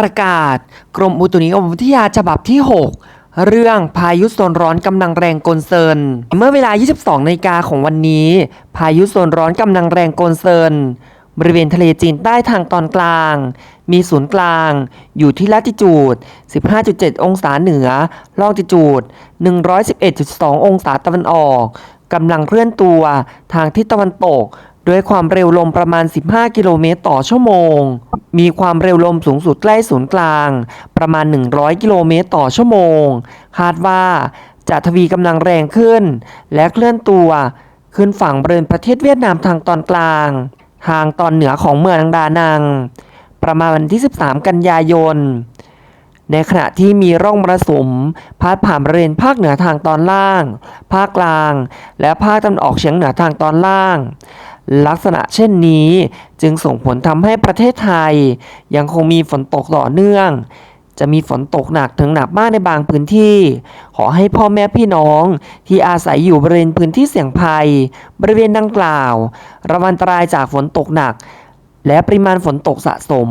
ประกาศ กรมอุตุนิยมวิทยาฉบับที่ 6 เรื่องพายุโซนร้อนกำลังแรงกลเซิน เมื่อเวลา 22นาฬิกาของวันนี้ พายุโซนร้อนกำลังแรงกลเซิน บริเวณทะเลจีนใต้ทางตอนกลาง มีศูนย์กลาง อยู่ที่ลัติจูด 15.7 องศาเหนือ ลองติจูด 111.2 องศาตะวันออกกำลังเคลื่อนตัวทางทิศตะวันตก ด้วยความเร็วลมประมาณ 15 กิโลเมตรต่อชั่วโมง มีความเร็วลมสูงสุดใกล้ศูนย์กลาง ประมาณ 100 กิโลเมตรต่อชั่วโมง คาดว่าจะทวีกำลังแรงขึ้น และเคลื่อนตัว ขึ้นฝั่งบริเวณประเทศเวียดนามทางตอนกลาง ทางตอนเหนือของเมืองดานัง ประมาณวันที่ 13 กันยายน ในขณะที่มีร่องมรสุมพาดผ่านบริเวณภาคเหนือทางตอนล่าง ภาคกลาง และภาคตะวันออกเฉียงเหนือทางตอนล่าง ลักษณะเช่นนี้จึงส่งผลทำให้ประเทศไทย ยังคงมีฝนตกต่อเนื่อง จะมีฝนตกหนักถึงหนักมากในบางพื้นที่ ขอให้พ่อแม่พี่น้องที่อาศัยอยู่บริเวณพื้นที่เสี่ยงภัย บริเวณดังกล่าว ระวังอันตรายจากฝนตกหนัก และปริมาณฝนตกสะสม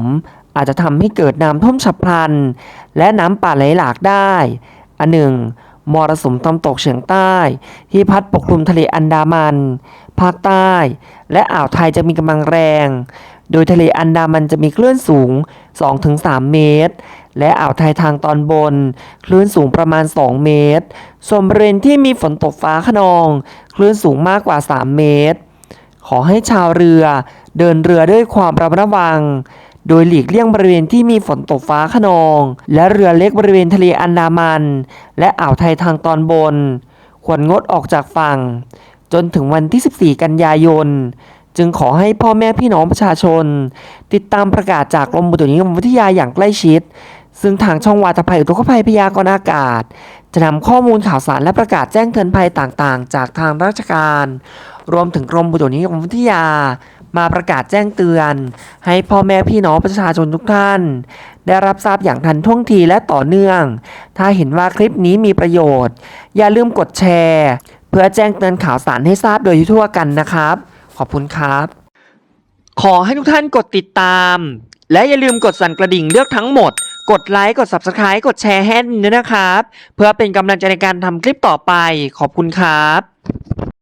อาจจะทำให้เกิดน้ำท่วมฉับพลัน และน้ำป่าไหลหลากได้ อันหนึ่ง มรสุมตะวันตกเฉียงใต้ ที่พัดปกคลุมทะเลอันดามัน ภาคใต้ และอ่าวไทยจะมีกำลังแรง โดยทะเลอันดามันจะมีคลื่นสูง 2-3 เมตร และอ่าวไทยทางตอนบน คลื่นสูงประมาณ 2 เมตร ส่วนบริเวณที่มีฝนตกฟ้าขนอง คลื่นสูงมากกว่า 3 เมตร ขอให้ชาวเรือเดินเรือด้วยความระมัดระวัง โดยหลีกเลี่ยงบริเวณที่มีฝนตกฟ้าขนอง และเรือเล็กบริเวณทะเลอันดามัน และอ่าวไทยทางตอนบน ควรงดออกจากฝั่ง จนถึงวันที่ 14 กันยายน จึงขอให้พ่อแม่พี่น้องประชาชน ติดตามประกาศจากกรมอุตุนิยมวิทยาอย่างใกล้ชิด ซึ่งทางช่องวาตภัยอุทกภัยพยากรณ์อากาศ จะนำข้อมูลข่าวสารและประกาศแจ้งเตือนภัยต่างๆ จากทางราชการ รวมถึงกรมอุตุนิยมวิทยา มาประกาศแจ้งเตือน ให้พ่อแม่พี่น้องประชาชนทุกท่าน ได้รับทราบอย่างทันท่วงทีและต่อเนื่อง ถ้าเห็นว่าคลิปนี้มีประโยชน์ อย่าลืมกดแชร์ เพื่อแจ้งเตือนข่าวสารให้ทราบโดยทั่วกันนะครับ ขอบคุณครับ ขอให้ทุกท่านกดติดตาม และอย่าลืมกดสั่นกระดิ่งเลือกทั้งหมด กดไลค์กด Subscribe กดแชร์ให้ด้วยนะครับ เพื่อเป็นกำลังใจในการทำคลิปต่อไป ขอบคุณครับ